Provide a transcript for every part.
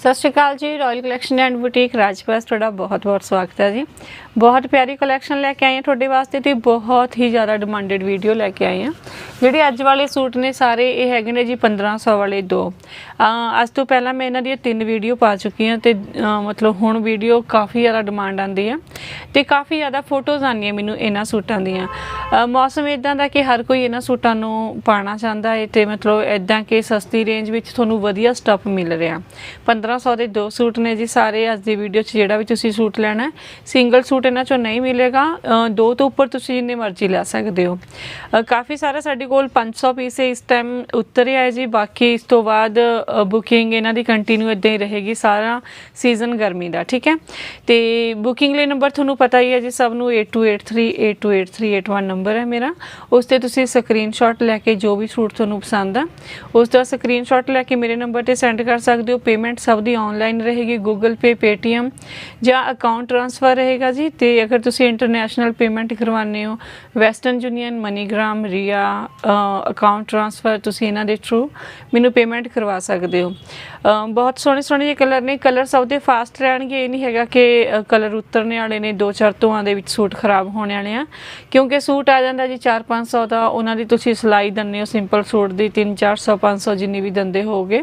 ਸਤਿ ਸ਼੍ਰੀ ਅਕਾਲ ਜੀ royal collection and boutique Rajpas, ਤੁਹਾਡਾ ਬਹੁਤ-ਬਹੁਤ ਸਵਾਗਤ ਹੈ ਜੀ। ਬਹੁਤ ਪਿਆਰੀ ਕਲੈਕਸ਼ਨ ਲੈ ਕੇ ਆਏ ਹਾਂ ਤੁਹਾਡੇ ਵਾਸਤੇ ਤੇ ਬਹੁਤ ਹੀ ਜ਼ਿਆਦਾ ਡਿਮਾਂਡਡ ਵੀਡੀਓ ਲੈ ਕੇ ਆਏ ਹਾਂ। ਜਿਹੜੇ ਅੱਜ ਵਾਲੇ ਸੂਟ ਨੇ ਸਾਰੇ, ਇਹ ਹੈਗੇ ਨੇ ਜੀ 1500 ਵਾਲੇ ਦੋ। ਅੱਜ ਤੋਂ ਪਹਿਲਾਂ ਮੈਂ ਇਹਨਾਂ ਦੀਆਂ ਤਿੰਨ ਵੀਡੀਓ ਪਾ ਚੁੱਕੀ ਹਾਂ ਤੇ ਮਤਲਬ ਹੁਣ ਵੀਡੀਓ ਕਾਫੀ ਜ਼ਿਆਦਾ ਡਿਮਾਂਡ ਆਂਦੀ ਹੈ ਤੇ ਕਾਫੀ ਜ਼ਿਆਦਾ ਫੋਟੋਜ਼ ਆਉਂਦੀਆਂ ਮੈਨੂੰ ਇਹਨਾਂ ਸੂਟਾਂ ਦੀਆਂ। ਮੌਸਮ ਇਦਾਂ ਦਾ ਕਿ ਹਰ ਕੋਈ ਇਹਨਾਂ ਸੂਟਾਂ ਨੂੰ ਪਾਣਾ ਚਾਹੁੰਦਾ ਹੈ ਤੇ ਮਤਲਬ ਇਦਾਂ ਕਿ ਸਸਤੀ ਰੇਂਜ ਵਿੱਚ ਤੁਹਾਨੂੰ ਵਧੀਆ ਸਟੱਫ ਮਿਲ ਰਿਹਾ। 1500 ਦੇ ਦੋ ਸੂਟ ਨੇ ਜੀ ਸਾਰੇ ਅੱਜ ਦੀ ਵੀਡੀਓ 'ਚ ਜਿਹੜਾ ਵੀ ਤੁਸੀਂ ਸੂਟ ਲੈਣਾ ਹੈ ਸਿੰਗਲ ਸੂਟ ਇਹਨਾਂ 'ਚੋਂ ਨਹੀਂ ਮਿਲੇਗਾ ਦੋ ਤੋਂ ਉੱਪਰ ਤੁਸੀਂ ਜਿੰਨੇ ਮਰਜ਼ੀ ਲੈ ਸਕਦੇ ਹੋ। ਕਾਫੀ ਸਾਰਾ ਸਾਡੇ ਕੋਲ 500 ਪੀਸ ਇਸ ਟਾਈਮ ਉਤਰਿਆ ਹੈ ਜੀ, ਬਾਕੀ ਇਸ ਤੋਂ ਬਾਅਦ ਬੁਕਿੰਗ ਇਹਨਾਂ ਦੀ ਕੰਟੀਨਿਊ ਇਦਾਂ ਹੀ ਰਹੇਗੀ, ਸਾਰਾ ਸੀਜ਼ਨ ਗਰਮੀ ਦਾ, ਠੀਕ ਹੈ? ਤੇ ਬੁਕਿੰਗ ਲਈ ਨੰਬਰ ਤੁਹਾਨੂੰ ਪਤਾ ਹੀ ਹੈ ਜੀ, ਸਭ ਨੂੰ 8283828381 ਨੰਬਰ ਹੈ ਮੇਰਾ। ਉਸ ਤੇ ਤੁਸੀਂ ਸਕਰੀਨਸ਼ਾਟ ਲੈ ਕੇ ਜੋ ਵੀ ਸੂਟ ਤੁਹਾਨੂੰ ਪਸੰਦ ਆ, ਉਸ ਦਾ ਸਕਰੀਨਸ਼ਾਟ ਲੈ ਕੇ ਮੇਰੇ ਨੰਬਰ ਤੇ ਸੈਂਡ ਕਰ ਸਕਦੇ ਹੋ ਪੇਮੈਂਟ ਸਭ ਦੀ ਆਨਲਾਈਨ ਰਹੇਗੀ, Google Pay, Paytm ਜਾਂ ਅਕਾਊਂਟ ਟ੍ਰਾਂਸਫਰ ਰਹੇਗਾ ਜੀ। ਤੇ ਅਗਰ ਤੁਸੀਂ ਇੰਟਰਨੈਸ਼ਨਲ ਪੇਮੈਂਟ ਕਰਵਾਉਂਦੇ ਹੋ Western Union MoneyGram Ria account transfer ਤੁਸੀਂ ਇਹਨਾਂ ਦੇ ਥਰੂ ਮੈਨੂੰ ਪੇਮੈਂਟ ਕਰਵਾ ਸਕਦੇ ਹੋ। ਬਹੁਤ ਸੋਹਣੇ ਸੋਹਣੇ ਜਿਹੇ ਕਲਰ ਨੇ। ਕਲਰ ਸਭ ਦੇ ਫਾਸਟ ਰਹਿਣਗੇ। ਇਹ ਨਹੀਂ ਹੈਗਾ ਕਿ ਕਲਰ ਉਤਰਨੇ ਵਾਲੇ ਨੇ, ਦੋ ਚਾਰ ਧੋਆਂ ਦੇ ਵਿੱਚ ਸੂਟ ਖਰਾਬ ਹੋਣੇ ਵਾਲੇ ਆ। ਕਿਉਂਕਿ ਸੂਟ ਆ ਜਾਂਦਾ ਜੀ 4-500 ਦਾ। ਉਹਨਾਂ ਦੀ ਤੁਸੀਂ ਸਿਲਾਈ ਦਿੰਦੇ ਹੋ ਸਿੰਪਲ ਸੂਟ ਦੀ 3-400 500 ਜਿੰਨੀ ਵੀ ਦਿੰਦੇ ਹੋਗੇ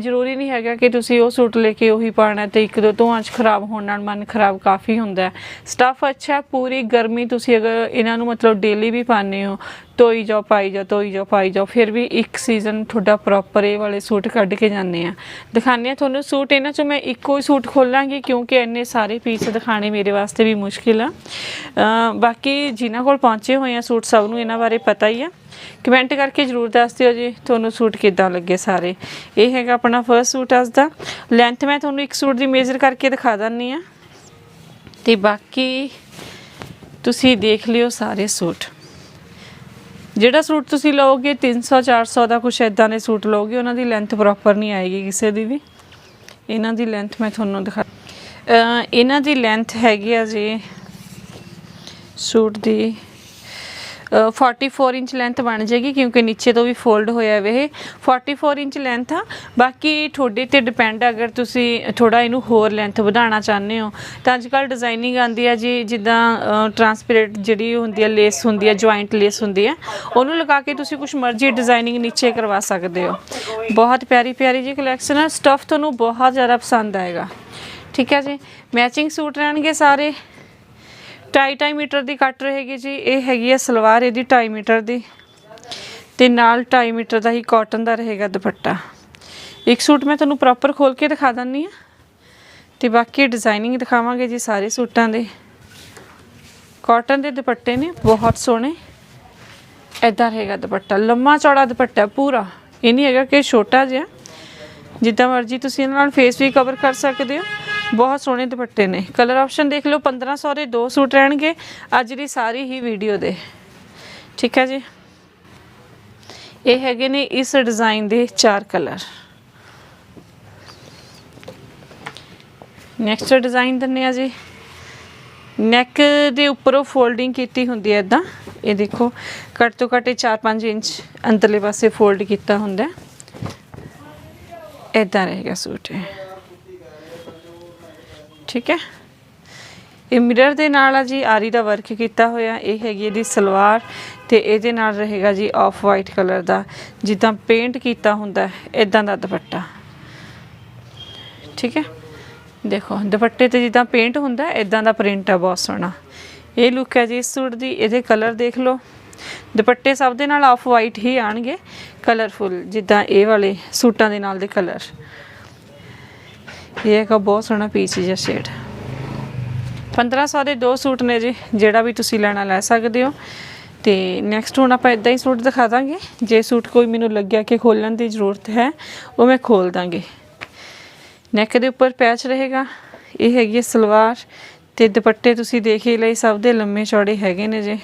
ਜ਼ਰੂਰੀ ਨਹੀਂ ਹੈਗਾ ਕਿ ਤੁਸੀਂ ਤੁਸੀਂ ਉਹ ਸੂਟ ਲੈ ਕੇ ਉਹੀ ਪਾਣਾ ਤੇ ਇੱਕ ਦੋ ਧੋਆਂ 'ਚ ਖਰਾਬ ਹੋਣ ਨਾਲ ਮਨ ਖਰਾਬ ਕਾਫੀ ਹੁੰਦਾ ਹੈ। ਸਟਫ ਅੱਛਾ ਪੂਰੀ ਗਰਮੀ ਤੁਸੀਂ ਅਗਰ ਇਹਨਾਂ ਨੂੰ ਮਤਲਬ ਡੇਲੀ ਵੀ ਪਾਉਂਦੇ ਹੋ ਧੋਈ ਜਾਓ, ਪਾਈ ਜਾਓ, ਧੋਈ ਜਾਓ, ਪਾਈ ਜਾਓ, ਫਿਰ ਵੀ ਇੱਕ ਸੀਜ਼ਨ ਤੁਹਾਡਾ ਪ੍ਰੋਪਰ ਇਹ ਵਾਲੇ ਸੂਟ ਕੱਢ ਕੇ ਜਾਂਦੇ ਆ। ਦਿਖਾਉਂਦੇ ਆ ਤੁਹਾਨੂੰ ਸੂਟ, ਇਹਨਾਂ ਚੋਂ ਮੈਂ ਇੱਕੋ ਹੀ ਸੂਟ ਖੋਲਾਂਗੀ ਕਿਉਂਕਿ ਇੰਨੇ ਸਾਰੇ ਪੀਸ ਦਿਖਾਣੇ ਮੇਰੇ ਵਾਸਤੇ ਵੀ ਮੁਸ਼ਕਿਲ ਆ। ਬਾਕੀ ਜਿਨ੍ਹਾਂ ਕੋਲ ਪਹੁੰਚੇ ਹੋਏ ਆ ਸੂਟ, ਸਭ ਨੂੰ ਇਹਨਾਂ ਬਾਰੇ ਪਤਾ ਹੀ ਆ। ਕਮੈਂਟ ਕਰਕੇ ਜਰੂਰ ਦੱਸ ਦਿਓ ਜੀ, ਤੁਹਾਨੂੰ ਸੂਟ ਕਿੱਦਾਂ ਲੱਗੇ ਸਾਰੇ। ਇਹ ਹੈਗਾ ਆਪਣਾ ਫਰਸਟ ਸੂਟ ਅੱਜ ਦਾ। ਲੈਂਥ ਮੈਂ ਤੁਹਾਨੂੰ ਇੱਕ ਸੂਟ ਦੀ ਮੇਜ਼ਰ ਕਰਕੇ ਦਿਖਾ ਦਿੰਨੀ ਆ। ਤੇ ਬਾਕੀ ਤੁਸੀਂ ਦੇਖ ਲਿਓ ਸਾਰੇ ਸੂਟ। ਜਿਹੜਾ ਸੂਟ ਤੁਸੀਂ ਲਓਗੇ 300 400 ਦਾ ਕੁਛ ਇਦਾਂ ਦੇ ਸੂਟ ਲਓਗੇ, ਉਹਨਾਂ ਦੀ ਲੈਂਥ ਪ੍ਰੋਪਰ ਨਹੀਂ ਆਏਗੀ ਕਿਸੇ ਦੀ ਵੀ। ਇਹਨਾਂ ਦੀ ਲੈਂਥ ਮੈਂ ਤੁਹਾਨੂੰ ਦਿਖਾ ਇਹਨਾਂ ਦੀ ਲੈਂਥ ਹੈਗੀ ਆ ਜੀ ਸੂਟ ਦੀ 44 ਇੰਚ ਲੈਂਥ ਬਣ ਜਾਏਗੀ ਕਿਉਂਕਿ ਨੀਚੇ ਤੋਂ ਵੀ ਫੋਲਡ ਹੋਇਆ ਵੇ ਇਹ। 44 ਇੰਚ ਲੈਂਥ ਆ। ਬਾਕੀ ਤੁਹਾਡੇ ਤੇ ਡਿਪੈਂਡ ਅਗਰ ਤੁਸੀਂ ਥੋੜਾ ਇਹਨੂੰ ਹੋਰ ਲੈਂਥ ਵਧਾਉਣਾ ਚਾਹੁੰਦੇ ਹੋ, ਤਾਂ ਅੱਜ ਕੱਲ ਡਿਜ਼ਾਈਨਿੰਗ ਆਂਦੀ ਆ ਜੀ, ਜਿੱਦਾਂ ਟਰਾਂਸਪੇਰੈਂਟ ਜਿਹੜੀ ਹੁੰਦੀ ਆ ਲੇਸ ਹੁੰਦੀ ਆ ਜੁਆਇੰਟ ਲੇਸ ਹੁੰਦੀ ਆ, ਉਹਨੂੰ ਲਗਾ ਕੇ ਤੁਸੀਂ ਕੁਝ ਮਰਜ਼ੀ ਡਿਜ਼ਾਈਨਿੰਗ ਨੀਚੇ ਕਰਵਾ ਸਕਦੇ ਹੋ। ਬਹੁਤ ਪਿਆਰੀ ਪਿਆਰੀ ਜੀ ਕਲੈਕਸ਼ਨ ਆ। ਸਟਫ ਤੁਹਾਨੂੰ ਬਹੁਤ ਜ਼ਿਆਦਾ ਪਸੰਦ ਆਏਗਾ। ਠੀਕ ਹੈ ਜੀ? ਮੈਚਿੰਗ ਸੂਟ ਰਹਿਣਗੇ ਸਾਰੇ। ਢਾਈ ਢਾਈ ਮੀਟਰ ਦੀ ਕੱਟ ਰਹੇਗੀ ਜੀ, ਇਹ ਹੈਗੀ ਹੈ ਸਲਵਾਰ ਇਹਦੀ ਢਾਈ ਮੀਟਰ ਦੀ। ਤੇ ਨਾਲ ਢਾਈ ਮੀਟਰ ਦਾ ਹੀ ਕਾਟਨ ਦਾ ਰਹੇਗਾ ਦੁਪੱਟਾ। ਇੱਕ ਸੂਟ ਮੈਂ ਤੁਹਾਨੂੰ ਪ੍ਰੋਪਰ ਖੋਲ ਕੇ ਦਿਖਾ ਦਿੰਨੀ ਆ ਤੇ ਬਾਕੀ ਡਿਜ਼ਾਈਨਿੰਗ ਦਿਖਾਵਾਂਗੇ ਜੀ ਸਾਰੇ ਸੂਟਾਂ ਦੇ। ਕਾਟਨ ਦੇ ਦੁਪੱਟੇ ਨੇ, ਬਹੁਤ ਸੋਹਣੇ। ਐਦਾਂ ਰਹੇਗਾ ਦੁਪੱਟਾ, ਲੰਮਾ ਚੌੜਾ ਦੁਪੱਟਾ ਪੂਰਾ। ਇਹ ਨਹੀਂ ਹੈਗਾ ਕਿ ਛੋਟਾ ਜਿਹਾ। ਜਿੱਦਾਂ ਮਰਜ਼ੀ ਤੁਸੀਂ ਇਹਨਾਂ ਨਾਲ ਫੇਸ ਵੀ ਕਵਰ ਕਰ ਸਕਦੇ ਹੋ। ਬਹੁਤ ਸੋਹਣੇ ਦੁਪੱਟੇ ਨੇ। ਕਲਰ ਆਪਸ਼ਨ ਦੇਖ ਲਓ 1500 ਦੇ ਦੋ ਸੂਟ ਰਹਿਣਗੇ। ਅੱਜ ਦੀ ਸਾਰੀ ਹੀ ਵੀਡੀਓ ਦੇ। ਠੀਕ ਹੈ ਜੀ? ਇਹ ਹੈਗੇ ਨੇ ਇਸ ਡਿਜ਼ਾਈਨ ਦੇ ਚਾਰ ਕਲਰ ਨੈਕਸਟ ਡਿਜ਼ਾਈਨ ਦਿੰਨੇ ਆ ਜੀ। ਨੈਕ ਦੇ ਉੱਪਰੋਂ ਫੋਲਡਿੰਗ ਕੀਤੀ ਹੁੰਦੀ ਹੈ ਇਦਾਂ ਇਹ ਦੇਖੋ, ਘੱਟ ਤੋਂ ਘੱਟ 4-5 ਇੰਚ ਅੰਦਰਲੇ ਪਾਸੇ ਫੋਲਡ ਕੀਤਾ ਹੁੰਦਾ ਹੈ। ਇਦਾਂ ਰਹੇਗਾ ਸੂਟ ਇਹ। ਠੀਕ ਹੈ? ਇਹ ਮਿਰਰ ਦੇ ਨਾਲ ਆ ਜੀ, ਆਰੀ ਦਾ ਵਰਕ ਕੀਤਾ ਹੋਇਆ, ਇਹ ਹੈਗੀ ਇਹਦੀ ਸਲਵਾਰ ਤੇ ਇਹਦੇ ਨਾਲ ਰਹੇਗਾ ਜੀ ਆਫ ਵਾਈਟ ਕਲਰ ਦਾ। ਜਿੱਦਾਂ ਪੇਂਟ ਕੀਤਾ ਹੁੰਦਾ ਇਦਾਂ ਦਾ ਦੁਪੱਟਾ। ਠੀਕ ਹੈ? ਦੇਖੋ, ਦੁਪੱਟੇ ਤੇ ਜਿੱਦਾਂ ਪੇਂਟ ਹੁੰਦਾ ਇਦਾਂ ਦਾ ਪ੍ਰਿੰਟ ਆ, ਬਹੁਤ ਸੋਹਣਾ। ਇਹ ਲੁੱਕ ਹੈ ਜੀ, ਇਸ ਸੂਟ ਦੀ, ਇਹਦੇ ਕਲਰ ਦੇਖ ਲਓ। ਦੁਪੱਟੇ ਸਭ ਦੇ ਨਾਲ ਆਫ ਵਾਈਟ ਹੀ ਆਣਗੇ ਕਲਰਫੁਲ ਜਿੱਦਾਂ ਇਹ ਵਾਲੇ ਸੂਟਾਂ ਦੇ ਨਾਲ ਦੇ ਕਲਰ ਇਹ ਹੈਗਾ ਬਹੁਤ ਸੋਹਣਾ ਪੀਚ ਜਿਹਾ ਸ਼ੇਡ 1500 ਦੇ ਦੋ ਸੂਟ ਨੇ ਜੀ, ਜਿਹੜਾ ਵੀ ਤੁਸੀਂ ਲੈਣਾ ਲੈ ਸਕਦੇ ਹੋ। ਤੇ ਨੈਕਸਟ ਹੁਣ ਆਪਾਂ ਇਦਾਂ ਹੀ ਸੂਟ ਦਿਖਾ ਦਾਂਗੇ। ਜੇ ਸੂਟ ਕੋਈ ਮੈਨੂੰ ਲੱਗਿਆ ਕਿ ਖੋਲਣ ਦੀ ਜ਼ਰੂਰਤ ਹੈ, ਉਹ ਮੈਂ ਖੋਲ ਦਾਂਗੇ। ਨੈਕ ਦੇ ਉੱਪਰ ਪੈਚ ਰਹੇਗਾ। ਇਹ ਹੈਗੀ ਹੈ ਸਲਵਾਰ ਤੇ ਦੁਪੱਟੇ ਤੁਸੀਂ ਦੇਖ ਹੀ ਲਈ ਸਭ ਦੇ ਲੰਮੇ ਚੌੜੇ ਹੈਗੇ ਨੇ ਜੇ।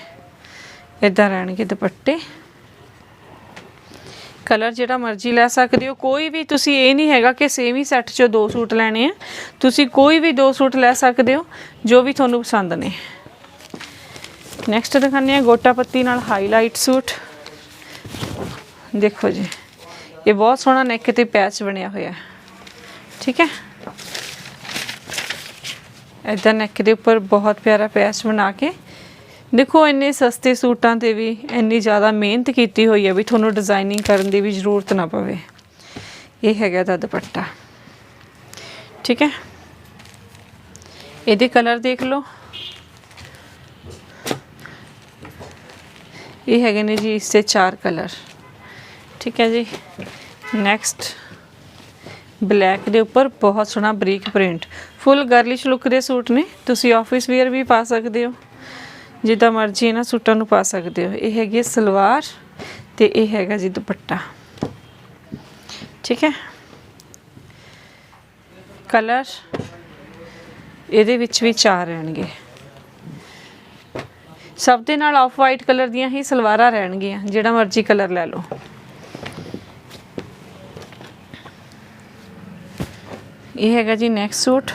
ਇਦਾਂ ਰਹਿਣਗੇ ਦੁਪੱਟੇ। ਕਲਰ ਜਿਹੜਾ ਮਰਜ਼ੀ ਲੈ ਸਕਦੇ ਹੋ। ਕੋਈ ਵੀ ਤੁਸੀਂ ਇਹ ਨਹੀਂ ਹੈਗਾ ਕਿ ਸੇਮ ਹੀ ਸੈੱਟ 'ਚੋਂ ਦੋ ਸੂਟ ਲੈਣੇ ਆ। ਤੁਸੀਂ ਕੋਈ ਵੀ ਦੋ ਸੂਟ ਲੈ ਸਕਦੇ ਹੋ, ਜੋ ਵੀ ਤੁਹਾਨੂੰ ਪਸੰਦ ਨੇ। ਨੈਕਸਟ ਦਿਖਾਉਂਦੇ ਆ ਗੋਟਾ ਪੱਤੀ ਨਾਲ ਹਾਈਲਾਈਟ ਸੂਟ। ਦੇਖੋ ਜੀ, ਇਹ ਬਹੁਤ ਸੋਹਣਾ ਨੈਕ ਤੇ ਪੈਚ ਬਣਿਆ ਹੋਇਆ ਹੈ। ਠੀਕ ਹੈ? ਇਦਾਂ ਨੈਕ ਦੇ ਉੱਪਰ ਬਹੁਤ ਪਿਆਰਾ ਪੈਚ ਬਣਾ ਕੇ ਦੇਖੋ, ਇੰਨੇ ਸਸਤੇ ਸੂਟਾਂ ਤੇ ਵੀ ਇੰਨੀ ਜ਼ਿਆਦਾ ਮਿਹਨਤ ਕੀਤੀ ਹੋਈ ਹੈ ਵੀ ਤੁਹਾਨੂੰ ਡਿਜ਼ਾਈਨਿੰਗ ਕਰਨ ਦੀ ਵੀ ਜ਼ਰੂਰਤ ਨਾ ਪਵੇ। ਇਹ ਹੈਗਾ ਦਾ ਦੁਪੱਟਾ। ਠੀਕ ਹੈ? ਇਹਦੇ ਕਲਰ ਦੇਖ ਲਓ। ਇਹ ਹੈਗੇ ਨੇ ਜੀ ਇਸ ਦੇ ਚਾਰ ਕਲਰ ਠੀਕ ਹੈ ਜੀ? ਨੈਕਸਟ ਬਲੈਕ ਦੇ ਉੱਪਰ ਬਹੁਤ ਸੋਹਣਾ ਬਰੀਕ ਪ੍ਰਿੰਟ ਫੁੱਲ ਗਰਲਿਸ਼ ਲੁੱਕ ਦੇ ਸੂਟ ਨੇ। ਤੁਸੀਂ ਆਫਿਸ ਵੇਅਰ ਵੀ ਪਾ ਸਕਦੇ ਹੋ। ਜਿੱਦਾਂ ਮਰਜ਼ੀ ਇਹਨਾਂ ਸੂਟਾਂ ਨੂੰ ਪਾ ਸਕਦੇ ਹੋ। ਇਹ ਹੈਗੀ ਹੈ ਸਲਵਾਰ ਤੇ ਇਹ ਹੈਗਾ ਜੀ ਦੁਪੱਟਾ। ਠੀਕ ਹੈ? ਕਲਰ ਇਹਦੇ ਵਿੱਚ ਵੀ ਚਾਰ ਰਹਿਣਗੇ। ਸਭ ਦੇ ਨਾਲ ਆਫ ਵਾਈਟ ਕਲਰ ਦੀਆਂ ਹੀ ਸਲਵਾਰਾਂ ਰਹਿਣਗੀਆਂ, ਜਿਹੜਾ ਮਰਜ਼ੀ ਕਲਰ ਲੈ ਲਓ। ਇਹ ਹੈਗਾ ਜੀ next suit.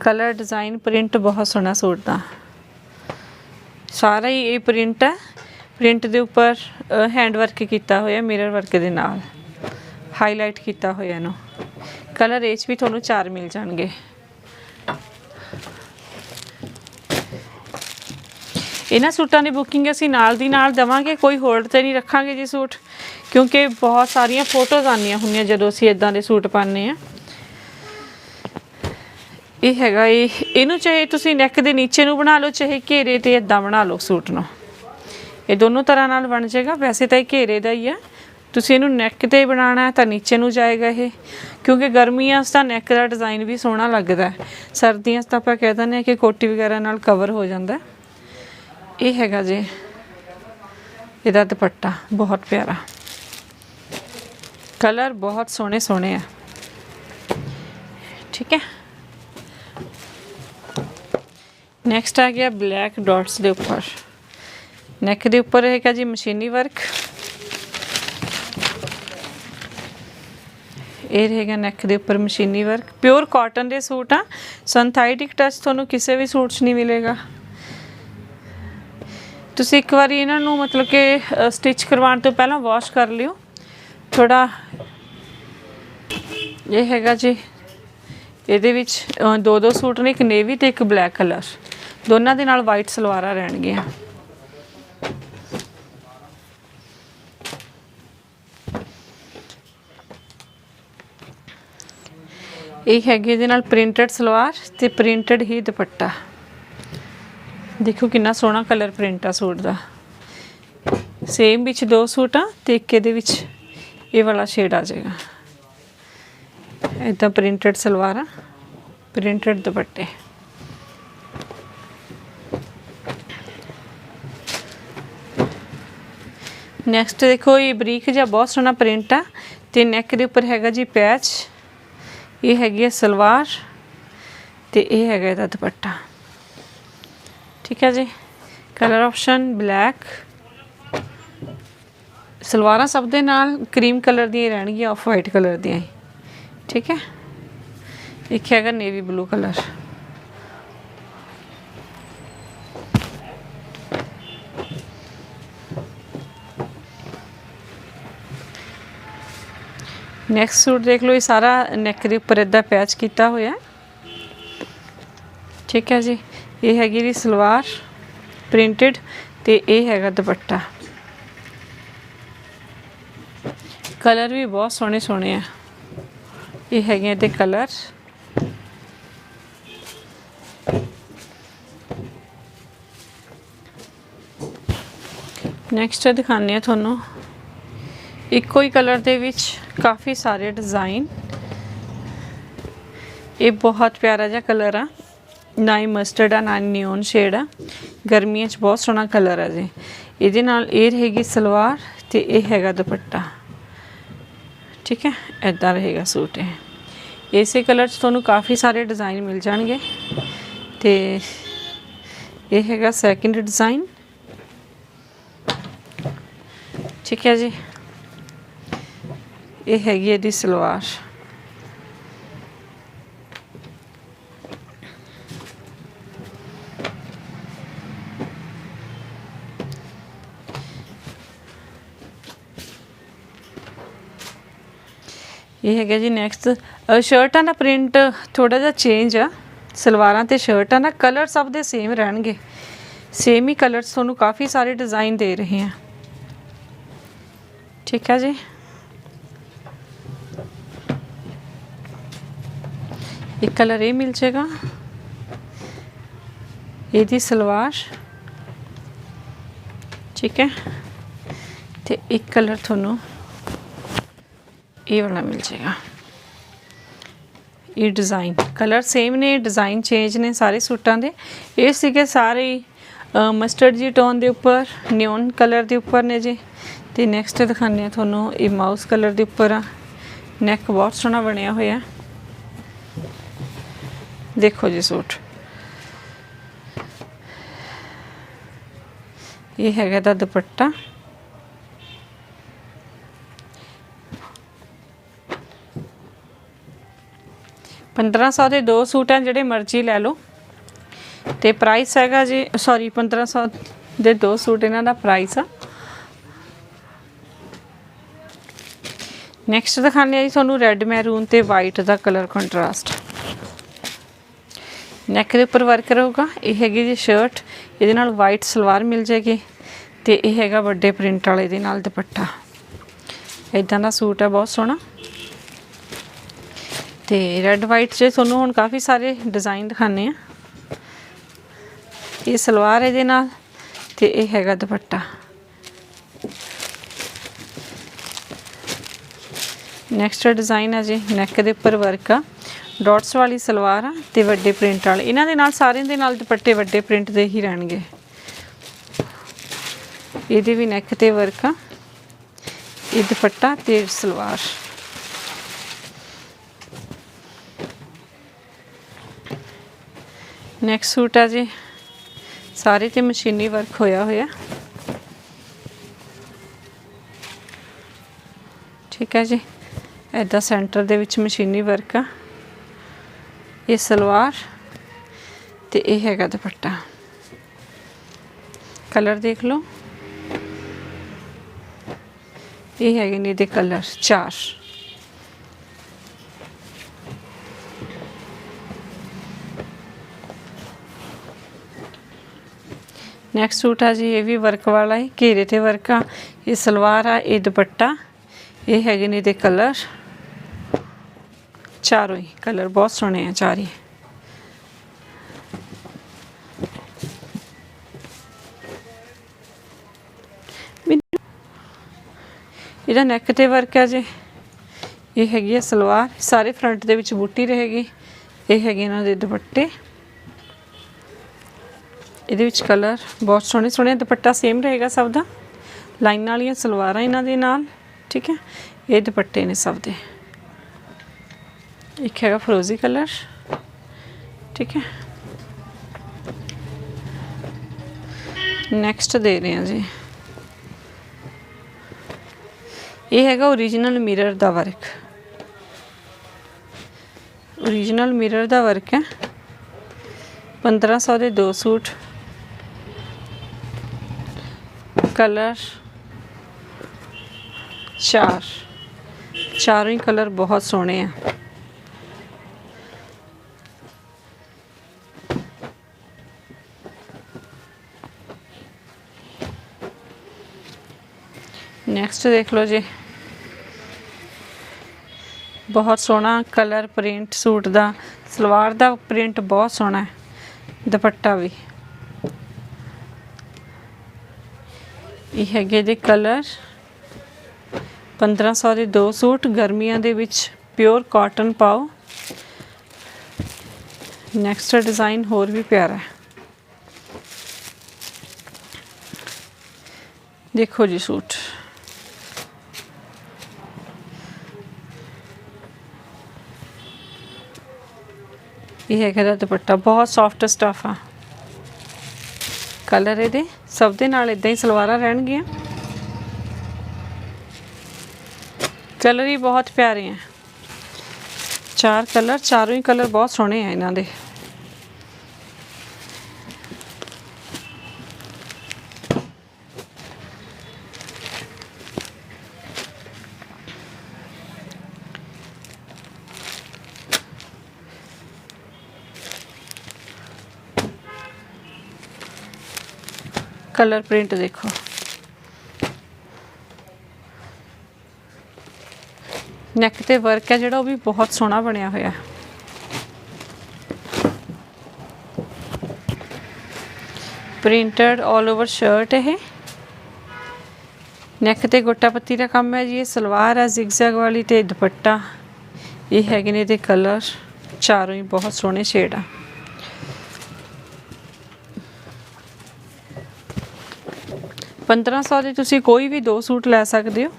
Colour design print ਬਹੁਤ ਸੋਹਣਾ ਸੂਟ ਦਾ। ਸਾਰਾ ਹੀ ਇਹ ਪ੍ਰਿੰਟ ਹੈ। ਪ੍ਰਿੰਟ ਦੇ ਉੱਪਰ ਹੈਂਡ ਵਰਕ ਕੀਤਾ ਹੋਇਆ ਮਿਰਰ ਵਰਕ ਦੇ ਨਾਲ। ਹਾਈਲਾਈਟ ਕੀਤਾ ਹੋਇਆ ਇਹਨੂੰ। ਕਲਰ ਇਹ 'ਚ ਵੀ ਤੁਹਾਨੂੰ ਚਾਰ ਮਿਲ ਜਾਣਗੇ। ਇਹਨਾਂ ਸੂਟਾਂ ਦੀ ਬੁਕਿੰਗ ਅਸੀਂ ਨਾਲ ਦੀ ਨਾਲ ਦਵਾਂਗੇ। ਕੋਈ ਹੋਲਡ ਤੇ ਨਹੀਂ ਰੱਖਾਂਗੇ ਜੀ ਸੂਟ, ਕਿਉਂਕਿ ਬਹੁਤ ਸਾਰੀਆਂ ਫੋਟੋਜ਼ ਆਉਂਦੀਆਂ ਹੁੰਦੀਆਂ ਜਦੋਂ ਅਸੀਂ ਇਦਾਂ ਦੇ ਸੂਟ ਪਾਉਂਦੇ ਆ ਇਹ ਹੈਗਾ ਇਹ ਇਹਨੂੰ ਚਾਹੇ ਤੁਸੀਂ ਨੈਕ ਦੇ ਨੀਚੇ ਨੂੰ ਬਣਾ ਲਓ, ਚਾਹੇ ਘੇਰੇ ਤੇ ਇਦਾਂ ਬਣਾ ਲਓ ਸੂਟ ਨੂੰ। ਇਹ ਦੋਨੋਂ ਤਰ੍ਹਾਂ ਨਾਲ ਬਣ ਜਾਏਗਾ। ਵੈਸੇ ਤਾਂ ਇਹ ਘੇਰੇ ਦਾ ਹੀ ਹੈ ਤੁਸੀਂ ਇਹਨੂੰ ਨੈਕ ਤੇ ਬਣਾਉਣਾ ਹੈ ਤਾਂ ਨੀਚੇ ਨੂੰ ਜਾਏਗਾ ਇਹ। ਕਿਉਂਕਿ ਗਰਮੀਆਂ 'ਚ ਤਾਂ ਨੈਕ ਦਾ ਡਿਜ਼ਾਈਨ ਵੀ ਸੋਹਣਾ ਲੱਗਦਾ ਸਰਦੀਆਂ 'ਚ ਤਾਂ ਆਪਾਂ ਕਹਿ ਦਿੰਦੇ ਹਾਂ ਕਿ ਕੋਟੀ ਵਗੈਰਾ ਨਾਲ ਕਵਰ ਹੋ ਜਾਂਦਾ ਇਹ ਹੈਗਾ ਜੀ ਇਹਦਾ ਦੁਪੱਟਾ। ਬਹੁਤ ਪਿਆਰਾ। ਕਲਰ ਬਹੁਤ ਸੋਹਣੇ ਸੋਹਣੇ ਆ। ਠੀਕ ਹੈ। ਨੈਕਸਟ ਆ ਗਿਆ ਬਲੈਕ ਡਾਟਸ ਦੇ ਉੱਪਰ। ਨੈਕ ਦੇ ਉੱਪਰ ਹੈਗਾ ਜੀ ਮਸ਼ੀਨੀ ਵਰਕ ਇਹ ਰਹੇਗਾ ਨੈਕ ਦੇ ਉੱਪਰ ਮਸ਼ੀਨੀ ਵਰਕ ਪਿਓਰ ਕਾਟਨ ਦੇ ਸੂਟ ਆ। ਸਿੰਥੈਟਿਕ ਟੱਚ ਤੁਹਾਨੂੰ ਕਿਸੇ ਵੀ ਸੂਟ 'ਚ ਨਹੀਂ ਮਿਲੇਗਾ। ਤੁਸੀਂ ਇੱਕ ਵਾਰੀ ਇਹਨਾਂ ਨੂੰ ਮਤਲਬ ਕਿ ਸਟਿਚ ਕਰਵਾਉਣ ਤੋਂ ਪਹਿਲਾਂ ਵਾਸ਼ ਕਰ ਲਿਓ। ਥੋੜਾ ਇਹ ਹੈਗਾ ਜੀ ਇਹਦੇ ਵਿੱਚ ਦੋ ਦੋ ਸੂਟ ਨੇ, ਇੱਕ ਨੇਵੀ ਤੇ ਇੱਕ ਬਲੈਕ ਕਲਰ। ਦੋਨਾਂ ਦੇ ਨਾਲ ਵਾਈਟ ਸਲਵਾਰਾਂ ਰਹਿਣਗੀਆਂ। ਇਹ ਹੈਗੀ ਇਹਦੇ ਨਾਲ ਪ੍ਰਿੰਟਡ ਸਲਵਾਰ ਤੇ ਪ੍ਰਿੰਟਡ ਹੀ ਦੁਪੱਟਾ। ਦੇਖੋ ਕਿੰਨਾ ਸੋਹਣਾ ਕਲਰ ਪ੍ਰਿੰਟ ਆ ਸੂਟ ਦਾ। ਸੇਮ ਵਿੱਚ ਦੋ ਸੂਟ ਆ ਤੇ ਇੱਕ ਇਹਦੇ ਵਿੱਚ ਇਹ ਵਾਲਾ ਸ਼ੇਡ ਆ ਜਾਏਗਾ। ਇਹ ਤਾਂ ਪ੍ਰਿੰਟਡ ਸਲਵਾਰਾਂ ਪ੍ਰਿੰਟਡ ਦੁਪੱਟੇ। ਨੈਕਸਟ ਦੇਖੋ, ਇਹ ਬਰੀਕ ਜਿਹਾ ਬਹੁਤ ਸੋਹਣਾ ਪ੍ਰਿੰਟ ਆ ਤੇ ਨੈਕ ਦੇ ਉੱਪਰ ਹੈਗਾ ਜੀ ਪੈਚ ਇਹ ਹੈਗੀ ਹੈ ਸਲਵਾਰ ਤੇ ਇਹ ਹੈਗਾ ਇਹਦਾ ਦੁਪੱਟਾ। ਠੀਕ ਹੈ ਜੀ? ਕਲਰ ਆਪਸ਼ਨ ਬਲੈਕ ਸਲਵਾਰਾਂ ਸਭ ਦੇ ਨਾਲ ਕਰੀਮ ਕਲਰ ਦੀਆਂ ਹੀ ਰਹਿਣਗੀਆਂ ਆਫ ਵਾਈਟ ਕਲਰ ਦੀਆਂ ਹੀ। ਠੀਕ ਹੈ ਇੱਕ ਹੈਗਾ navy blue colour next suit ਦੇਖ ਲਓ ਇਹ ਸਾਰਾ ਨੈਕ ਦੇ ਉੱਪਰ ਇਦਾਂ ਪੈਚ ਕੀਤਾ ਹੋਇਆ ਠੀਕ ਹੈ ਜੀ ਇਹ ਹੈਗੀ ਜੀ ਸਲਵਾਰ ਪ੍ਰਿੰਟਡ ਤੇ ਇਹ ਹੈਗਾ ਦੁਪੱਟਾ ਕਲਰ ਵੀ ਬਹੁਤ ਸੋਹਣੇ ਸੋਹਣੇ ਆ ਇਹ ਹੈਗੇ ਤੇ ਕਲਰ ਨੈਕਸਟ ਦਿਖਾਉਂਦੇ ਆ ਤੁਹਾਨੂੰ। ਇੱਕੋ ਹੀ ਕਲਰ ਦੇ ਵਿੱਚ ਕਾਫੀ ਸਾਰੇ ਡਿਜ਼ਾਈਨ ਇਹ ਬਹੁਤ ਪਿਆਰਾ ਜਿਹਾ ਕਲਰ ਆ। ਨਾ ਹੀ ਮਸਟਰਡ ਆ, ਨਾ ਨਿਓਨ ਸ਼ੇਡ ਆ। ਗਰਮੀਆਂ 'ਚ ਬਹੁਤ ਸੋਹਣਾ ਕਲਰ ਆ ਜੀ। ਇਹਦੇ ਨਾਲ ਇਹ ਰਹੇਗੀ ਸਲਵਾਰ ਤੇ ਇਹ ਹੈਗਾ ਦੁਪੱਟਾ। ਠੀਕ ਹੈ? ਐਦਾਂ ਰਹੇਗਾ ਸੂਟ ਇਹ। ਇਸੇ ਕਲਰ 'ਚ ਤੁਹਾਨੂੰ ਕਾਫੀ ਸਾਰੇ ਡਿਜ਼ਾਈਨ ਮਿਲ ਜਾਣਗੇ। ਤੇ ਇਹ ਹੈਗਾ ਸੈਕਿੰਡ ਡਿਜ਼ਾਈਨ ਠੀਕ ਹੈ ਜੀ? ਇਹ ਹੈਗੀ ਇਹਦੀ ਸਲਵਾਰ। ਇਹ ਹੈਗਾ ਜੀ ਨੈਕਸਟ ਸ਼ਰਟਾਂ ਦਾ ਪ੍ਰਿੰਟ ਥੋੜਾ ਜਿਹਾ ਚੇਂਜ ਆ। ਸਲਵਾਰਾਂ ਤੇ ਸ਼ਰਟਾਂ ਦਾ ਕਲਰ ਸਭ ਦੇ ਸੇਮ ਰਹਿਣਗੇ। ਸੇਮ ਹੀ ਕਲਰਸ ਤੁਹਾਨੂੰ ਕਾਫੀ ਸਾਰੇ ਡਿਜ਼ਾਈਨ ਦੇ ਰਹੇ ਆ। ਠੀਕ ਹੈ ਜੀ? ਇੱਕ ਕਲਰ ਇਹ ਮਿਲ ਜਾਏਗਾ। ਇਹਦੀ ਸਲਵਾਰ। ਠੀਕ ਹੈ? ਤੇ ਇੱਕ ਕਲਰ ਤੁਹਾਨੂੰ ਇਹ ਵਾਲਾ ਮਿਲ ਜਾਏਗਾ। ਇਹ ਡਿਜ਼ਾਈਨ ਕਲਰ ਸੇਮ ਨੇ ਡਿਜ਼ਾਈਨ ਚੇਂਜ ਨੇ ਸਾਰੇ ਸੂਟਾਂ ਦੇ। ਇਹ ਸੀਗੇ ਸਾਰੇ ਮਸਟਰਡ ਜੀ ਟੋਨ ਦੇ ਉੱਪਰ ਨਿਓਨ ਕਲਰ ਦੇ ਉੱਪਰ ਨੇ ਜੀ। ਤੇ ਨੈਕਸਟ ਦਿਖਾਉਂਦੇ ਆ ਤੁਹਾਨੂੰ, ਇਹ ਮਾਊਸ ਕਲਰ ਦੇ ਉੱਪਰ ਆ। ਨੈਕ ਬਹੁਤ ਸੋਹਣਾ ਬਣਿਆ ਹੋਇਆ। ਦੇਖੋ ਜੀ ਸੂਟ। ਇਹ ਹੈਗਾ ਦਾ ਦੁਪੱਟਾ। ਪੰਦਰਾਂ ਸੌ ਦੇ ਦੋ ਸੂਟ ਆ ਜਿਹੜੇ ਮਰਜ਼ੀ ਲੈ ਲਓ। ਤੇ ਪ੍ਰਾਈਸ ਹੈਗਾ ਜੀ ਸੌਰੀ 1500 ਦੇ ਦੋ ਸੂਟ ਇਹਨਾਂ ਦਾ ਪ੍ਰਾਈਸ ਆ। ਨੈਕਸਟ ਦਿਖਾਉਂਦੇ ਆ ਜੀ ਤੁਹਾਨੂੰ ਰੈੱਡ ਮੈਰੂਨ ਤੇ ਵਾਈਟ ਦਾ ਕਲਰ ਕੰਟਰਾਸਟ ਨੈਕ ਦੇ ਉੱਪਰ ਵਰਕ ਰਹੂਗਾ ਇਹ ਹੈਗੀ ਜੀ ਸ਼ਰਟ ਇਹਦੇ ਨਾਲ ਵਾਈਟ ਸਲਵਾਰ ਮਿਲ ਜਾਏਗੀ ਤੇ ਇਹ ਹੈਗਾ ਵੱਡੇ ਪ੍ਰਿੰਟ ਵਾਲੇ ਦੇ ਨਾਲ ਦੁਪੱਟਾ। ਇਦਾਂ ਦਾ ਸੂਟ ਹੈ ਬਹੁਤ ਸੋਹਣਾ। ਤੇ ਰੈੱਡ ਵਾਈਟ 'ਚ ਤੁਹਾਨੂੰ ਹੁਣ ਕਾਫੀ ਸਾਰੇ ਡਿਜ਼ਾਈਨ ਦਿਖਾਣੇ ਆ ਇਹ ਸਲਵਾਰ ਇਹਦੇ ਨਾਲ ਤੇ ਇਹ ਹੈਗਾ ਦੁਪੱਟਾ। ਨੈਕਸਟ ਡਿਜ਼ਾਈਨ ਆ ਜੀ ਨੈਕ ਦੇ ਉੱਪਰ ਵਰਕ ਆ। ਡਾਟਸ ਵਾਲੀ ਸਲਵਾਰ ਆ ਤੇ ਵੱਡੇ ਪ੍ਰਿੰਟ ਵਾਲੇ। ਇਹਨਾਂ ਦੇ ਨਾਲ ਸਾਰਿਆਂ ਦੇ ਨਾਲ ਦੁਪੱਟੇ ਵੱਡੇ ਪ੍ਰਿੰਟ ਦੇ ਹੀ ਰਹਿਣਗੇ। ਇਹਦੇ ਵੀ ਨੈਕ ਤੇ ਵਰਕ ਆ। ਇਹ ਦੁਪੱਟਾ ਤੇ ਸਲਵਾਰ। ਨੈਕਸਟ ਸੂਟ ਆ ਜੀ। ਸਾਰੇ ਤੇ ਮਸ਼ੀਨੀ ਵਰਕ ਹੋਇਆ ਹੋਇਆ। ਠੀਕ ਹੈ ਜੀ। ਐਦਾਂ ਸੈਂਟਰ ਦੇ ਵਿੱਚ ਮਸ਼ੀਨੀ ਵਰਕ ਆ। ਇਹ ਸਲਵਾਰ ਤੇ ਇਹ ਹੈਗਾ ਦੁਪੱਟਾ। ਕਲਰ ਦੇਖ ਲਓ। ਇਹ ਹੈਗੇ ਨੇ ਦੇ ਕਲਰ ਚਾਰ। ਨੈਕਸਟ ਸੂਟ ਆ ਜੀ, ਇਹ ਵੀ ਵਰਕ ਵਾਲਾ ਹੈ, ਘੇਰੇ ਤੇ ਵਰਕ ਆ। ਇਹ ਸਲਵਾਰ ਆ, ਇਹ ਦੁਪੱਟਾ, ਇਹ ਹੈਗੇ ਨੇ ਦੇ ਕਲਰ ਚਾਰੋਂ ਹੀ ਕਲਰ ਬਹੁਤ ਸੋਹਣੇ ਆ ਚਾਰੇ ਮੈਨੂੰ- ਇਹਦਾ ਨੈਕ ਤੇ ਵਰਕ ਹੈ ਜੀ। ਇਹ ਹੈਗੀ ਹੈ ਸਲਵਾਰ, ਸਾਰੇ ਫਰੰਟ ਦੇ ਵਿੱਚ ਬੂਟੀ ਰਹੇਗੀ। ਇਹ ਹੈਗੇ ਇਹਨਾਂ ਦੇ ਦੁਪੱਟੇ। ਇਹਦੇ ਵਿੱਚ ਕਲਰ ਬਹੁਤ ਸੋਹਣੇ ਸੋਹਣੇ ਦੁਪੱਟਾ ਸੇਮ ਰਹੇਗਾ ਸਭ ਦਾ। ਲਾਈਨ ਵਾਲੀਆਂ ਸਲਵਾਰਾਂ ਇਹਨਾਂ ਦੇ ਨਾਲ, ਠੀਕ ਹੈ? ਇਹ ਦੁਪੱਟੇ ਨੇ ਸਭ ਦੇ। ਇੱਕ ਹੈਗਾ ਫਰੋਜ਼ੀ ਕਲਰ ਠੀਕ ਹੈ? ਨੈਕਸਟ ਦੇ ਰਹੇ ਹਾਂ ਜੀ। ਇਹ ਹੈਗਾ origignal ਮਿਰਰ ਦਾ ਵਰਕ origignal ਮਿਰਰ ਦਾ ਵਰਕ ਹੈ। 1500 ਦੇ ਦੋ ਸੂਟ। ਕਲਰ ਚਾਰ। ਚਾਰੋਂ ਹੀ ਕਲਰ ਬਹੁਤ ਸੋਹਣੇ ਆ। ਨੈਕਸਟ ਦੇਖ ਲਓ ਜੀ। ਬਹੁਤ ਸੋਹਣਾ ਕਲਰ ਪ੍ਰਿੰਟ ਸੂਟ ਦਾ। ਸਲਵਾਰ ਦਾ ਪ੍ਰਿੰਟ ਬਹੁਤ ਸੋਹਣਾ ਹੈ। ਦੁਪੱਟਾ ਵੀ। ਇਹ ਹੈਗੇ ਦੇ ਕਲਰ। 1500 ਦੇ ਦੋ ਸੂਟ, ਗਰਮੀਆਂ ਦੇ ਵਿੱਚ ਪਿਓਰ ਕਾਟਨ ਪਾਓ। ਨੈਕਸਟ ਡਿਜ਼ਾਈਨ ਹੋਰ ਵੀ ਪਿਆਰਾ ਹੈ। ਦੇਖੋ ਜੀ ਸੂਟ। ਇਹ ਹੈਗਾ ਦਾ ਦੁਪੱਟਾ। ਬਹੁਤ ਸੌਫਟ ਸਟਫ ਆ। ਕਲਰ ਇਹਦੇ। ਸਭ ਦੇ ਨਾਲ ਇਦਾਂ ਹੀ ਸਲਵਾਰਾਂ ਰਹਿਣਗੀਆਂ। ਕਲਰ ਹੀ ਬਹੁਤ ਪਿਆਰੇ ਆ। ਚਾਰ ਕਲਰ, ਚਾਰੋਂ ਹੀ ਕਲਰ ਬਹੁਤ ਸੋਹਣੇ ਆ ਇਹਨਾਂ ਦੇ। ਕਲਰ ਪ੍ਰਿੰਟ ਦੇਖੋ। ਨੈਕ ਤੇ ਵਰਕ ਹੈ ਜਿਹੜਾ ਉਹ ਵੀ ਬਹੁਤ ਸੋਹਣਾ ਬਣਿਆ ਹੋਇਆ ਹੈ। ਪ੍ਰਿੰਟਡ 올 ਓਵਰ ਸ਼ਰਟ ਇਹ। ਨੈਕ ਤੇ ਗੋਟਾ ਪੱਤੀ ਦਾ ਕੰਮ ਹੈ ਜੀ, ਇਹ ਸਲਵਾਰ ਹੈ ਜ਼ਿਗਜ਼ੈਗ ਵਾਲੀ ਤੇ ਦੁਪੱਟਾ। ਇਹ ਹੈਗੇ ਨੇ ਇਹਦੇ ਕਲਰ। ਚਾਰੋਂ ਹੀ ਬਹੁਤ ਸੋਹਣੇ ਸ਼ੇਡ ਆ। ਪੰਦਰਾਂ ਸੌ ਦੇ ਤੁਸੀਂ ਕੋਈ ਵੀ ਦੋ ਸੂਟ ਲੈ ਸਕਦੇ ਹੋ?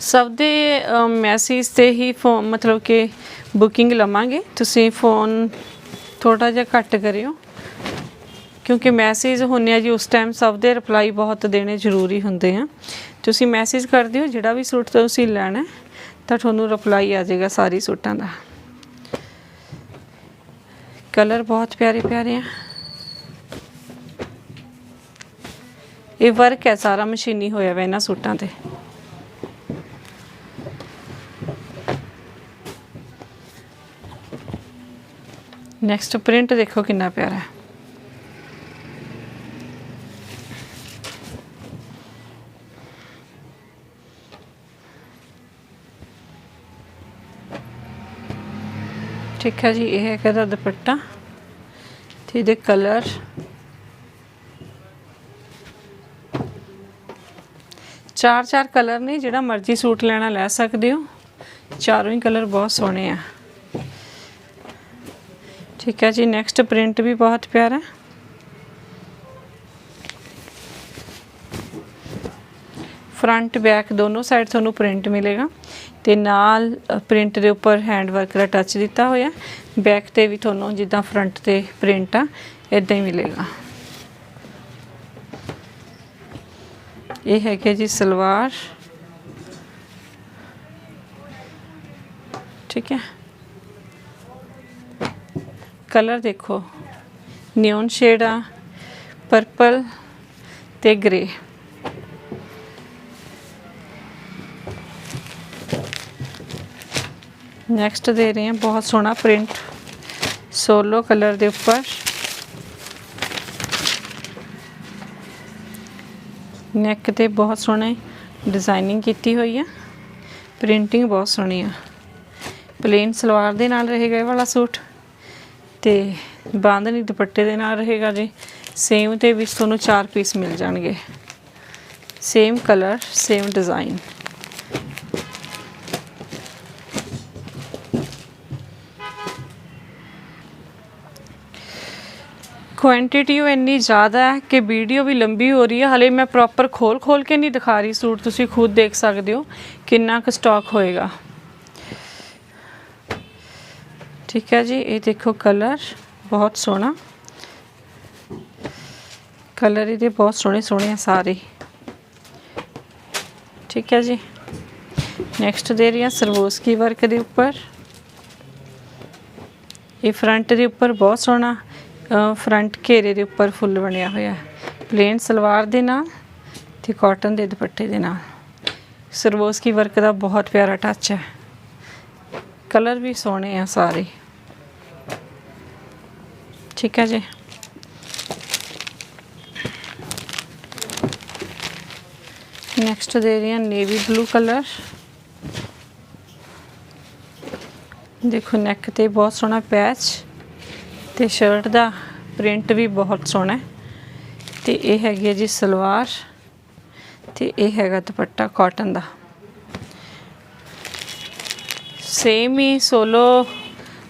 ਸਭ ਦੇ ਮੈਸੇਜ ਤੇ ਹੀ ਫੋਨ ਮਤਲਬ ਕਿ ਬੁਕਿੰਗ ਲਵਾਂਗੇ। ਤੁਸੀਂ ਫੋਨ ਥੋੜਾ ਜਿਹਾ ਘੱਟ ਕਰਿਓ। ਕਿਉਂਕਿ ਮੈਸੇਜ ਹੁੰਨੇ ਆ ਜੀ, ਉਸ ਟਾਈਮ ਸਭ ਦੇ ਰਿਪਲਾਈ ਬਹੁਤ ਦੇਣੇ ਜ਼ਰੂਰੀ ਹੁੰਦੇ ਆ। ਤੁਸੀਂ ਮੈਸੇਜ ਕਰ ਦਿਓ, ਜਿਹੜਾ ਵੀ ਸੂਟ ਤੁਸੀਂ ਲੈਣਾ ਤਾਂ ਤੁਹਾਨੂੰ ਰਿਪਲਾਈ ਆ ਜਾਏਗਾ ਸਾਰੀ ਸੂਟਾਂ ਦਾ। ਕਲਰ ਬਹੁਤ ਪਿਆਰੇ ਪਿਆਰੇ ਆ। ਇਹ ਵਰਕ ਹੈ, ਸਾਰਾ ਮਸ਼ੀਨੀ ਹੋਇਆ ਵਾ ਇਹਨਾਂ ਸੂਟਾਂ ਤੇ। ਨੈਕਸਟ ਪ੍ਰਿੰਟ ਦੇਖੋ ਕਿੰਨਾ ਪਿਆਰਾ ਹੈ। ਠੀਕ ਹੈ ਜੀ, ਇਹ ਹੈ ਇਹਦਾ ਦੁਪੱਟਾ ਤੇ ਇਹਦੇ ਕਲਰ ਚਾਰ ਚਾਰ ਕਲਰ ਨੇ, ਜਿਹੜਾ ਮਰਜ਼ੀ ਸੂਟ ਲੈਣਾ ਲੈ ਸਕਦੇ ਹੋ। ਚਾਰੋਂ ਹੀ ਕਲਰ ਬਹੁਤ ਸੋਹਣੇ ਆ। ਠੀਕ ਹੈ ਜੀ ਨੈਕਸਟ ਪ੍ਰਿੰਟ ਵੀ ਬਹੁਤ ਪਿਆਰਾ। ਫਰੰਟ ਬੈਕ ਦੋਨੋਂ ਸਾਈਡ ਤੁਹਾਨੂੰ ਪ੍ਰਿੰਟ ਮਿਲੇਗਾ। ਤੇ ਨਾਲ ਪ੍ਰਿੰਟ ਦੇ ਉੱਪਰ ਹੈਂਡ ਵਰਕ ਦਾ ਟੱਚ ਦਿੱਤਾ ਹੋਇਆ। ਬੈਕ ਤੇ ਵੀ ਤੁਹਾਨੂੰ ਜਿੱਦਾਂ ਫਰੰਟ ਤੇ ਪ੍ਰਿੰਟ ਆ ਇਦਾਂ ਹੀ ਮਿਲੇਗਾ। ਇਹ ਹੈਗੇ ਜੀ ਸਲਵਾਰ। ਠੀਕ ਹੈ। ਕਲਰ ਦੇਖੋ। ਨਿਓਨ ਸ਼ੇਡ ਆ ਪਰਪਲ ਤੇ ਗ੍ਰੇ ਨੈਕਸਟ ਦੇ ਰਹੇ ਹਾਂ, ਬਹੁਤ ਸੋਹਣਾ ਪ੍ਰਿੰਟ ਸੋਲੋ ਕਲਰ ਦੇ ਉੱਪਰ। ਨੈਕ ਤੇ ਬਹੁਤ ਸੋਹਣੇ ਡਿਜ਼ਾਈਨਿੰਗ ਕੀਤੀ ਹੋਈ ਆ। ਪ੍ਰਿੰਟਿੰਗ ਬਹੁਤ ਸੋਹਣੀ ਆ। ਪਲੇਨ ਸਲਵਾਰ ਦੇ ਨਾਲ ਰਹੇਗਾ ਇਹ ਵਾਲਾ ਸੂਟ। ਤੇ ਬਾਂਦਨੀ ਦੁਪੱਟੇ ਦੇ ਨਾਲ ਰਹੇਗਾ ਜੀ। ਸੇਮ ਤੇ ਵਿੱਚ ਤੁਹਾਨੂੰ ਚਾਰ ਪੀਸ ਮਿਲ ਜਾਣਗੇ। Same colour same design quantity ਉਹ ਇੰਨੀ ਜ਼ਿਆਦਾ ਹੈ ਕਿ ਵੀਡੀਓ ਵੀ ਲੰਬੀ ਹੋ ਰਹੀ ਹੈ। ਹਲੇ ਮੈਂ ਪ੍ਰੋਪਰ ਖੋਲ ਖੋਲ ਕੇ ਨਹੀਂ ਦਿਖਾ ਰਹੀ ਸੂਟ। ਤੁਸੀਂ ਖੁਦ ਦੇਖ ਸਕਦੇ ਹੋ ਕਿੰਨਾ ਕੁ ਸਟਾਕ ਹੋਏਗਾ। ਠੀਕ ਹੈ ਜੀ, ਇਹ ਦੇਖੋ ਕਲਰ ਬਹੁਤ ਸੋਹਣਾ। ਕਲਰ ਇਹਦੇ ਬਹੁਤ ਸੋਹਣੇ ਸੋਹਣੇ ਆ ਸਾਰੇ। ਠੀਕ ਹੈ ਜੀ। ਨੈਕਸਟ ਦੇ ਰਹੀ ਹਾਂ ਸਰਵੋਸਕੀ ਵਰਕ ਦੇ ਉੱਪਰ। ਇਹ ਫਰੰਟ ਦੇ ਉੱਪਰ ਬਹੁਤ ਸੋਹਣਾ। ਫਰੰਟ ਘੇਰੇ ਦੇ ਉੱਪਰ ਫੁੱਲ ਬਣਿਆ ਹੋਇਆ ਪਲੇਨ ਸਲਵਾਰ ਦੇ ਨਾਲ ਤੇ ਕਾਟਨ ਦੇ ਦੁਪੱਟੇ ਦੇ ਨਾਲ। ਸਰਵੋਸਕੀ ਵਰਕ ਦਾ ਬਹੁਤ ਪਿਆਰਾ ਟੱਚ ਹੈ। ਕਲਰ ਵੀ ਸੋਹਣੇ ਆ ਸਾਰੇ। ਠੀਕ ਹੈ ਜੀ। ਨੈਕਸਟ ਦੇ ਰਹੀ ਹਾਂ ਨੇਵੀ ਬਲੂ ਕਲਰ ਦੇਖੋ ਨੈਕ ਤੇ ਬਹੁਤ ਸੋਹਣਾ ਪੈਚ ਤੇ ਸ਼ਰਟ ਦਾ ਪ੍ਰਿੰਟ ਵੀ ਬਹੁਤ ਸੋਹਣਾ ਹੈ। ਤੇ ਇਹ ਹੈਗੀ ਹੈ ਜੀ ਸਲਵਾਰ ਤੇ ਇਹ ਹੈਗਾ ਦੁਪੱਟਾ ਕਾਟਨ ਦਾ। ਸੇਮ ਹੀ ਸੋਲੋ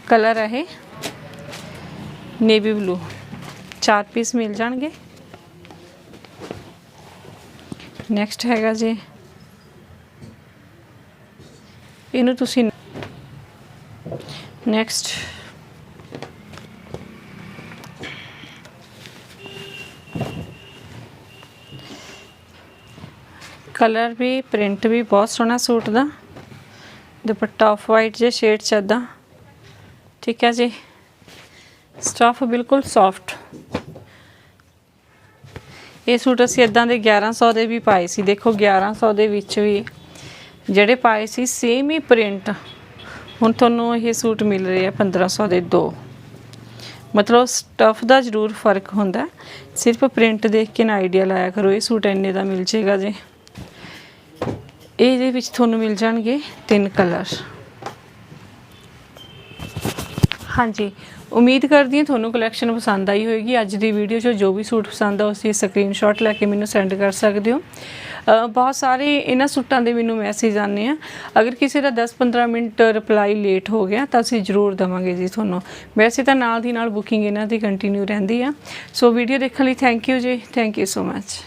ਕਲਰ ਹੈ ਇਹ। ਨੇਵੀ ਬਲੂ ਚਾਰ ਪੀਸ ਮਿਲ ਜਾਣਗੇ। ਨੈਕਸਟ ਹੈਗਾ ਜੀ। ਇਹਨੂੰ ਤੁਸੀਂ ਨੈਕਸਟ ਕਲਰ ਵੀ, ਪ੍ਰਿੰਟ ਵੀ ਬਹੁਤ ਸੋਹਣਾ ਸੂਟ ਦਾ। ਦੁਪੱਟਾ ਆਫ ਵਾਈਟ ਜੇ ਸ਼ੇਡ ਚ ਏਦਾਂ। ਠੀਕ ਹੈ ਜੀ। ਸਟਫ ਬਿਲਕੁਲ ਸੌਫਟ ਇਹ ਸੂਟ ਅਸੀਂ ਇਦਾਂ ਦੇ 1100 ਦੇ ਵੀ ਪਾਏ ਸੀ। ਦੇਖੋ 1100 ਦੇ ਵਿੱਚ ਵੀ ਜਿਹੜੇ ਪਾਏ ਸੀ ਸੇਮ ਹੀ ਪ੍ਰਿੰਟ ਹੁਣ ਤੁਹਾਨੂੰ ਇਹ ਸੂਟ ਮਿਲ ਰਹੇ ਆ 1500 ਦੇ ਦੋ। ਮਤਲਬ ਸਟਫ ਦਾ ਜ਼ਰੂਰ ਫ਼ਰਕ ਹੁੰਦਾ। ਸਿਰਫ ਪ੍ਰਿੰਟ ਦੇਖ ਕੇ ਨਾ ਆਈਡੀਆ ਲਾਇਆ ਕਰੋ, ਇਹ ਸੂਟ ਇੰਨੇ ਦਾ ਮਿਲ ਜੇਗਾ ਜੀ। ਇਹਦੇ ਵਿੱਚ ਤੁਹਾਨੂੰ ਮਿਲ ਜਾਣਗੇ ਤਿੰਨ ਕਲਰ ਹਾਂਜੀ, ਉਮੀਦ ਕਰਦੀ ਹਾਂ ਤੁਹਾਨੂੰ ਕਲੈਕਸ਼ਨ ਪਸੰਦ ਆਈ ਹੋਵੇਗੀ ਅੱਜ ਦੀ ਵੀਡੀਓ 'ਚ ਜੋ ਵੀ ਸੂਟ ਪਸੰਦ ਆ ਉਸ ਦੀ ਸਕਰੀਨਸ਼ਾਟ ਲੈ ਕੇ ਮੈਨੂੰ ਸੈਂਡ ਕਰ ਸਕਦੇ ਹੋ। ਬਹੁਤ ਸਾਰੇ ਇਹਨਾਂ ਸੂਟਾਂ ਦੇ ਮੈਨੂੰ ਮੈਸੇਜ ਆਨੇ ਆ। ਅਗਰ ਕਿਸੇ ਦਾ 10-15 ਮਿੰਟ ਰਿਪਲਾਈ ਲੇਟ ਹੋ ਗਿਆ, ਤਾਂ ਅਸੀਂ ਜ਼ਰੂਰ ਦਵਾਂਗੇ ਜੀ ਤੁਹਾਨੂੰ। ਵੈਸੇ ਤਾਂ ਨਾਲ ਦੀ ਨਾਲ ਬੁਕਿੰਗ ਇਹਨਾਂ ਦੀ ਕੰਟੀਨਿਊ ਰਹਿੰਦੀ ਆ। ਸੋ ਵੀਡੀਓ ਦੇਖਣ ਲਈ ਥੈਂਕ ਯੂ ਜੀ। Thank you so much